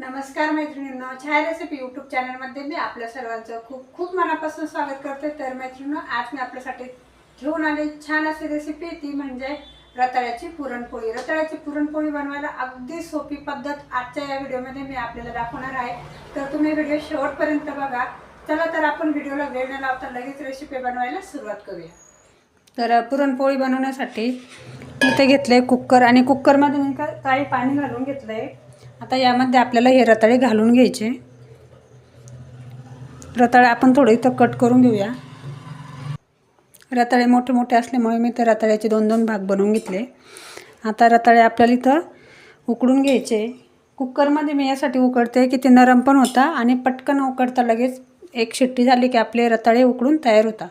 नमस्कार मैत्रिणींनो छाया recipe YouTube चॅनलमध्ये मी आपल्या सर्वांचं खूप खूप मनापासून स्वागत करते. तर मैत्रिणींनो आज मी आपल्यासाठी घेऊन आले छान अशी रेसिपी ती म्हणजे रताळ्याची पुरणपोळी. रताळ्याची पुरणपोळी बनवायला अगदी सोपी पद्धत आजच्या या व्हिडिओमध्ये मी आपल्याला दाखवणार आहे. तर तुम्ही व्हिडिओ शेवटपर्यंत बघा. चला तर आपण व्हिडिओला वेळ न लावता लगेच रेसिपी बनवायला सुरुवात करूया. तर पुरणपोळी बनवण्यासाठी इथे आहे कुकर. आणि कुकरमध्ये मी काही पाणी घालून घेतलं आहे आता यामध्ये आपल्याला हे रताळे घालून घ्यायचे. रताळे आपण थोडं इथं कट करून घेऊया. रताळे मोठे मोठे असल्यामुळे मी ते रताळ्याचे दोन दोन भाग बनवून घेतले. आता रताळे आपल्याला इथं उकडून घ्यायचे. कुकरमध्ये मी यासाठी उकडते की ते नरम पण होता आणि पटकन उकडता लगेच एक शिट्टी झाली की आपले रताळे उकडून तयार होता.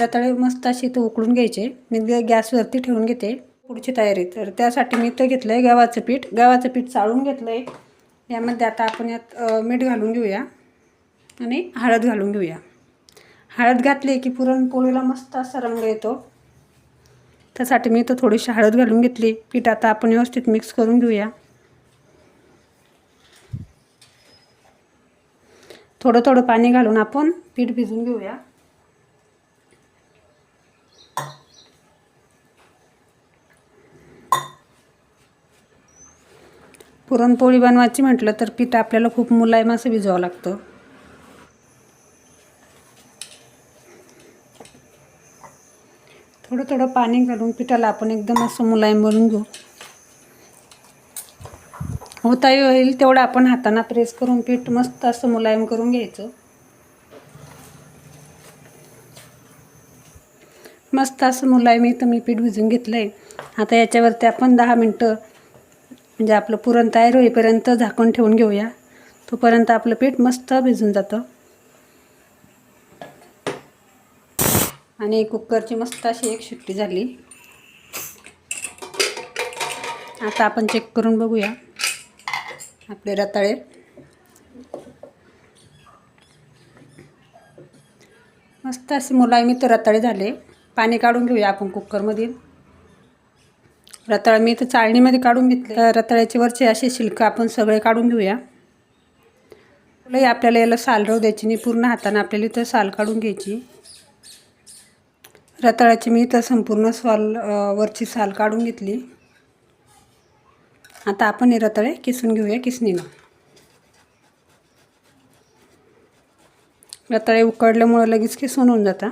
रताळे मस्त अशी इथं उकडून घ्यायचे. मी गॅसवरती ठेवून घेते. पुढची तयारी. तर त्यासाठी मी इथं घेतलं आहे गव्हाचं पीठ. गव्हाचं पीठ चाळून घेतलं आहे यामध्ये आता आपण यात मीठ घालून घेऊया आणि हळद घालून घेऊया. हळद घातली की पुरणपोळीला मस्त असा रंग येतो. त्यासाठी मी इथं थोडीशी हळद घालून घेतली. पीठ आता आपण व्यवस्थित मिक्स करून घेऊया. थोडं थोडं पाणी घालून आपण पीठ भिजून घेऊया. पुरणपोळी बनवायची म्हटलं तर पीठ आपल्याला खूप मुलायम असं भिजवावं लागतं. थोडं थोडं पाणी घालून पिठाला आपण एकदम असं मुलायम बनवून घेऊ. होता येईल तेवढं आपण हाताना प्रेस करून पीठ मस्त असं मुलायम करून घ्यायचं. मस्त असं मुलायम इथं मी पीठ भिजून घेतलं आहे आता याच्यावरती आपण दहा मिनटं म्हणजे आपलं पुरण तयार होईपर्यंत झाकून ठेवून घेऊया. तोपर्यंत आपलं पीठ मस्त भिजून जातं. आणि कुकरची मस्त अशी एक शिट्टी झाली. आता आपण चेक करून बघूया आपले रताळे. मस्त असे मुलायमी तर रताळे झाले. पाणी काढून घेऊया आपण कुकरमधील. रताळ मी इथं चाळणीमध्ये काढून घेतले रताळ्याचे वरचे असे शिल्क आपण सगळे काढून घेऊया. लई आपल्याला याला साल राहू द्यायची नाही. पूर्ण हाताने आपल्याला इथं साल काढून घ्यायची. रताळ्याची मी इथं संपूर्ण साल वरची साल काढून घेतली. आता आपण हे रताळे किसून घेऊया किसणीनं. रताळे उकडल्यामुळं लगेच किसून होऊन जातात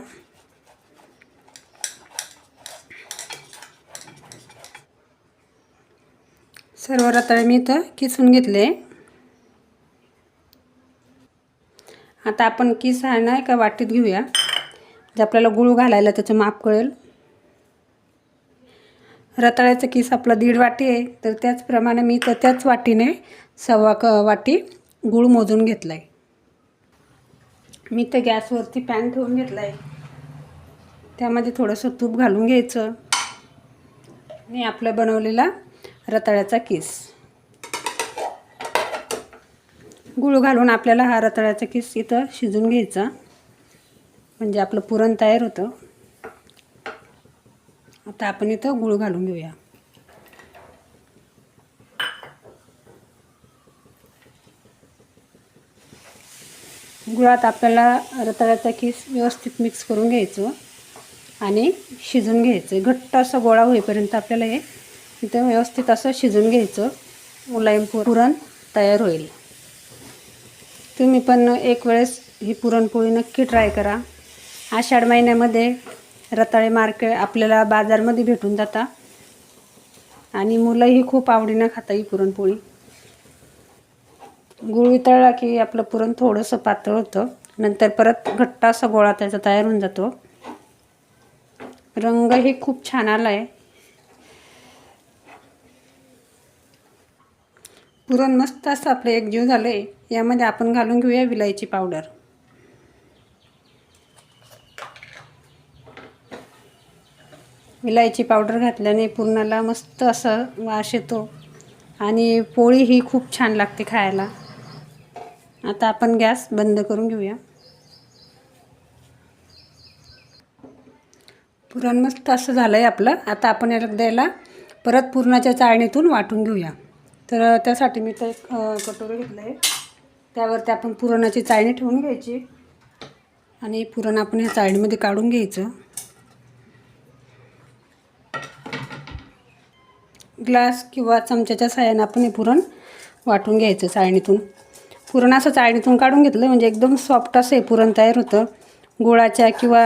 सर्व रताळे मी इथं किसून घेतले. आता आपण किस आहे ना एका वाटीत घेऊया. जे आपल्याला गुळ घालायला त्याचं माप कळेल. रताळ्याचं किस आपला दीड वाटी आहे तर त्याचप्रमाणे मी तर त्याच वाटीने सव्वा क वाटी गुळ मोजून घेतला आहे मी तर गॅसवरती पॅन ठेवून घेतला आहे त्यामध्ये थोडंसं तूप घालून घ्यायचं. आणि आपलं बनवलेला रताळ्याचा किस. गुळ घालून आपल्याला हा रताळ्याचा किस इथं शिजून घ्यायचा. म्हणजे आपलं पुरण तयार होतं. आता आपण इथं गुळ घालून घेऊया. गुळात आपल्याला रताळ्याचा किस व्यवस्थित मिक्स करून घ्यायचं आणि शिजून घ्यायचं. घट्ट असं गोळा होईपर्यंत आपल्याला हे एकदम व्यवस्थित असं शिजून घ्यायचं. मुलायम पुरण तयार होईल. तुम्ही पण एक वेळेस ही पुरणपोळी नक्की ट्राय करा. आषाढ महिन्यामध्ये रताळे मार्केट आपल्याला बाजारमध्ये भेटून जाता. आणि मुलंही खूप आवडीनं खाता ही पुरणपोळी. गुळ वितळला की आपलं पुरण थोडंसं पातळ होतं. नंतर परत घट्ट असा गोळा त्याचा तयार होऊन जातो. रंगही खूप छान आला आहे पुरण मस्त असं आपलं एकजीव झालं आहे यामध्ये आपण घालून घेऊया विलायची पावडर. विलायची पावडर घातल्याने पुरणाला मस्त असं वास येतो. आणि पोळी ही खूप छान लागते खायला. आता आपण गॅस बंद करून घेऊया. पुरण मस्त असं झालं आहे आपलं. आता आपण याला द्यायला परत पुरणाच्या चाळणीतून वाटून घेऊया. तर त्यासाठी मी तर एक कटोरी घेतलं. आहे त्यावरती आपण पुरणाची चाळणी ठेवून घ्यायची. आणि पुरण आपण या चाळणीमध्ये काढून घ्यायचं. ग्लास किंवा चमच्याच्या साह्यानं आपण हे पुरण वाटून घ्यायचं चाळणीतून. पुरण असं चाळणीतून काढून घेतलं म्हणजे एकदम सॉफ्ट असं हे पुरण तयार होतं. गुळाच्या किंवा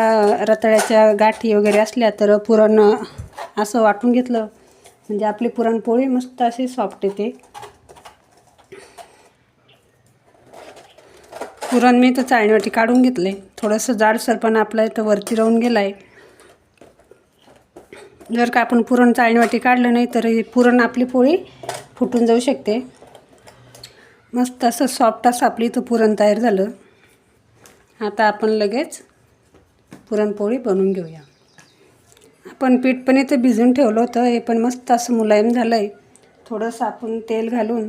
रताळ्याच्या गाठी वगैरे असल्या तर पुरण असं वाटून घेतलं. म्हणजे आपली पुरणपोळी मस्त अशी सॉफ्ट येते. पुरण मी तर चाळणीवरती काढून घेतले. थोडंसं जाडसर पण आपलं इथं वरती राहून गेला आहे जर का आपण पुरण चाळणीवाटी काढलं नाही तर ही पुरण आपली पोळी फुटून जाऊ शकते. मस्त असं सॉफ्ट असं आपली इथं पुरण तयार झालं. आता आपण लगेच पुरणपोळी बनवून घेऊया. पण पीठ पण इथं भिजून ठेवलं होतं. हे पण मस्त असं मुलायम झालं आहे थोडंसं आपण तेल घालून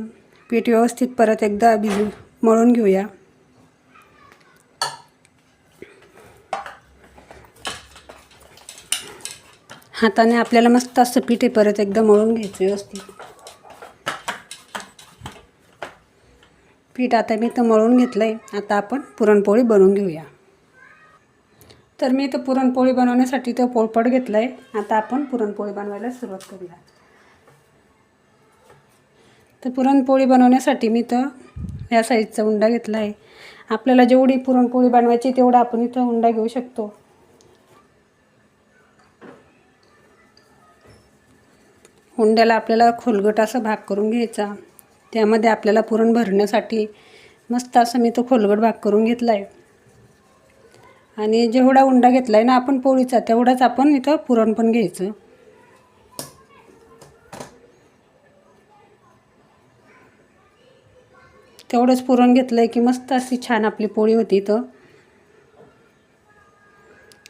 पीठ व्यवस्थित परत एकदा भिजून मळून घेऊया. हाताने आपल्याला मस्त असं पीठ आहे परत एकदा मळून घ्यायचं व्यवस्थित. पीठ आता मी तर मळून घेतलं आहे आता आपण पुरणपोळी बनवून घेऊया. तर मी इथं पुरणपोळी बनवण्यासाठी तो पोळपट घेतलं आहे आता आपण पुरणपोळी बनवायला सुरुवात करूया. तर पुरणपोळी बनवण्यासाठी मी तर या साईजचा उंडा घेतला आहे आपल्याला जेवढी पुरणपोळी बनवायची तेवढा आपण इथं उंडा घेऊ शकतो. हुंड्याला आपल्याला खोलगट असा भाग करून घ्यायचा. त्यामध्ये आपल्याला पुरण भरण्यासाठी मस्त असं मी तो खोलगट भाग करून घेतला आहे आणि जेवढा उंडा घेतला आहे ना आपण पोळीचा तेवढाच आपण इथं पुरण पण घ्यायचं. तेवढंच पुरण घेतलं आहे की मस्त अशी छान आपली पोळी होती इथं.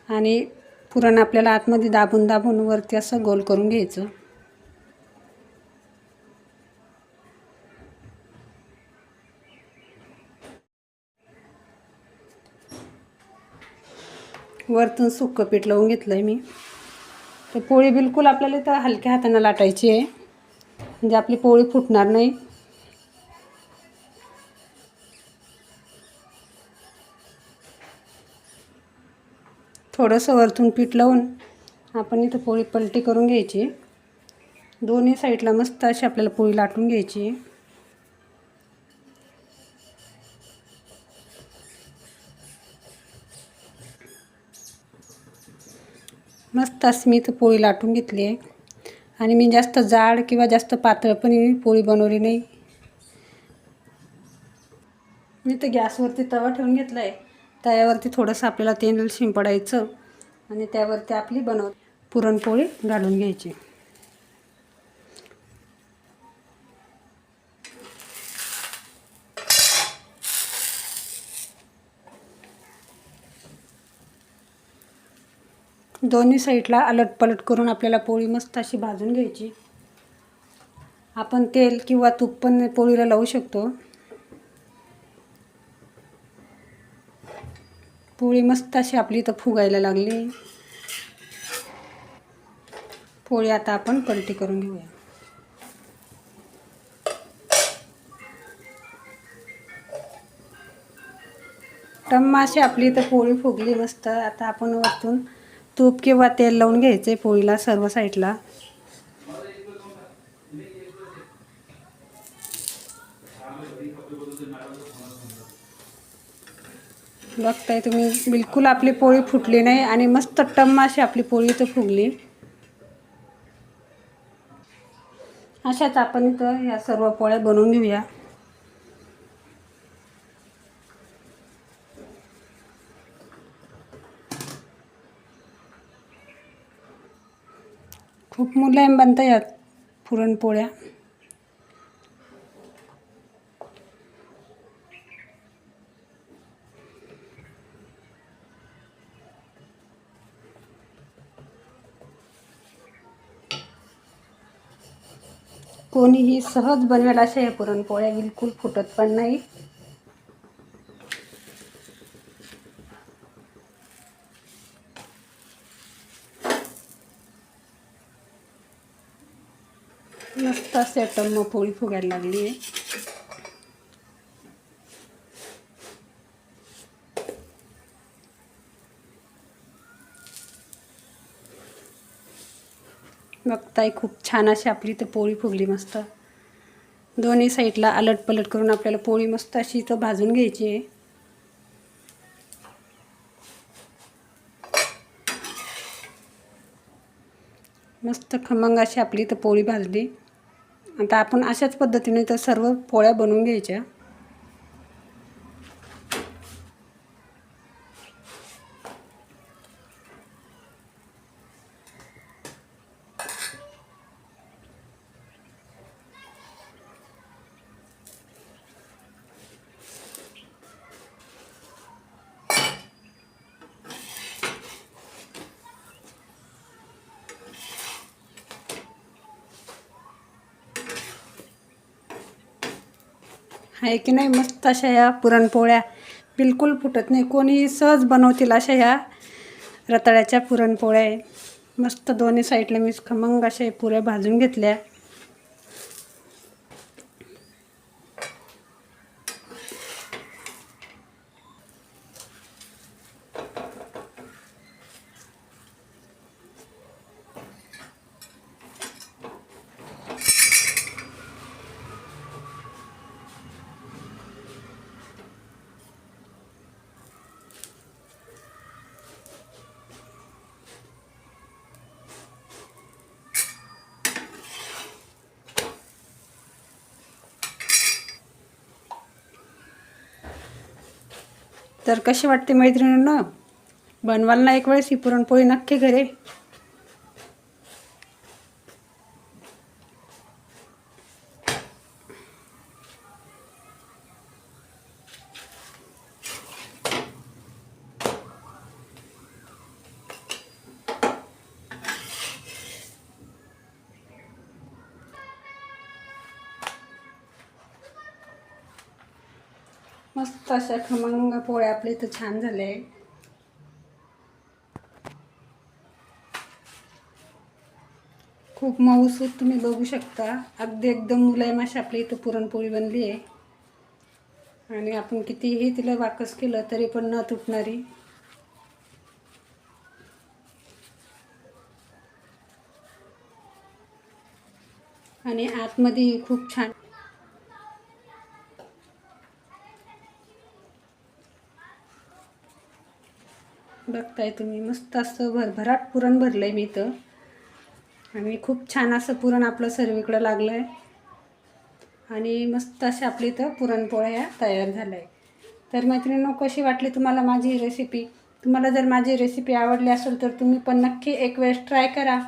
आणि पुरण आपल्याला आतमध्ये दाबून दाबून वरती असं गोल करून घ्यायचं. वरतून सुक्कं पीठ लावून घेतलं आहे मी. तर पोळी बिलकुल आपल्याला इथं हलक्या हाताने लाटायची आहे. म्हणजे आपली पोळी फुटणार नाही. थोडंसं वरतून पीठ लावून आपण इथं पोळी पलटी करून घ्यायची. दोन्ही साईडला मस्त अशी आपल्याला पोळी लाटून घ्यायची. मस्त अशी मी इथं पोळी लाटून घेतली आहे. आणि मी जास्त जाड किंवा जास्त पातळ पण पोळी बनवली नाही. मी तर गॅसवरती तवा ठेवून घेतला आहे तव्यावरती थोडंसं आपल्याला तेल शिंपडायचं आणि त्यावरती आपली बनव पुरणपोळी घालून घ्यायची. दोन्ही साईडला अलटपलट करून आपल्याला पोळी मस्त अशी भाजून घ्यायची. आपण तेल किंवा तूप पण पोळीला लावू शकतो. पोळी मस्त अशी आपली इथं फुगायला लागली. पोळी आता आपण पलटी करून घेऊया. टम्मा अशी आपली इथं पोळी फुगली मस्त. आता आपण वरतून तूप किंवा तेल लावून घ्यायचं आहे पोळीला सर्व साईडला. बघताय तुम्ही बिलकुल आपली पोळी फुटली नाही आणि मस्त टम्म अशी आपली पोळी इथं फुगली. अशाच आपण इथं ह्या सर्व पोळ्या बनवून घेऊया खूप मुलायम बनता यात पुरणपोळ्या. कोणीही सहज बनवेल अशा या पुरणपोळ्या बिलकुल फुटत पण नाही. जास्त टम्म पोळी फुगायला लागली आहे बघताय खूप छान अशी आपली इथं पोळी फुगली मस्त. दोन्ही साईडला अलट पलट करून आपल्याला पोळी मस्त अशी इथं भाजून घ्यायची आहे. मस्त खमंग अशी आपली इथं पोळी भाजली. आता आपण अशाच पद्धतीने तर सर्व पोळ्या बनवून घ्यायच्या. आहे की नाही मस्त अशा ह्या पुरणपोळ्या बिलकुल फुटत नाही. कोणी सहज बनवतील अशा ह्या रताळ्याच्या पुरणपोळ्या. आहे मस्त दोन्ही साईडला मी खमंग अशा पुऱ्या भाजून घेतल्या. तर कशी वाटते मैत्रिणींना? बनवाल ना एक वेळेस ही पुरणपोळी नक्की घरे. मस्त अशा खमंग पोळ्या आपल्या इथं छान झाल्या. आहे खूप मऊसूत तुम्ही बघू शकता. अगदी एकदम मुलायम अशी इथं पुरणपोळी बनली आहे. आणि आपण कितीही तिला वाकस केलं तरी पण न तुटणारी. आणि आतमध्ये खूप छान बघताय तुम्ही. मस्त असं भरभराट पुरण भरलं आहे मी इथं. आणि खूप छान असं पुरण आपलं सर्वीकडं लागलं आहे आणि मस्त अशा आपली इथं पुरणपोळ्या तयार झाल्या आहे तर मैत्रिणींनो कशी वाटली तुम्हाला माझी रेसिपी तुम्हाला जर माझी रेसिपी आवडली असेल तर तुम्ही पण नक्की एक वेळेस ट्राय करा.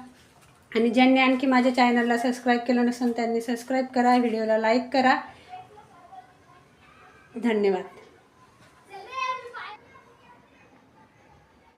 आणि ज्यांनी आणखी माझ्या चॅनलला सबस्क्राईब केलं नसेल त्यांनी सबस्क्राईब करा व्हिडिओला लाईक करा. धन्यवाद.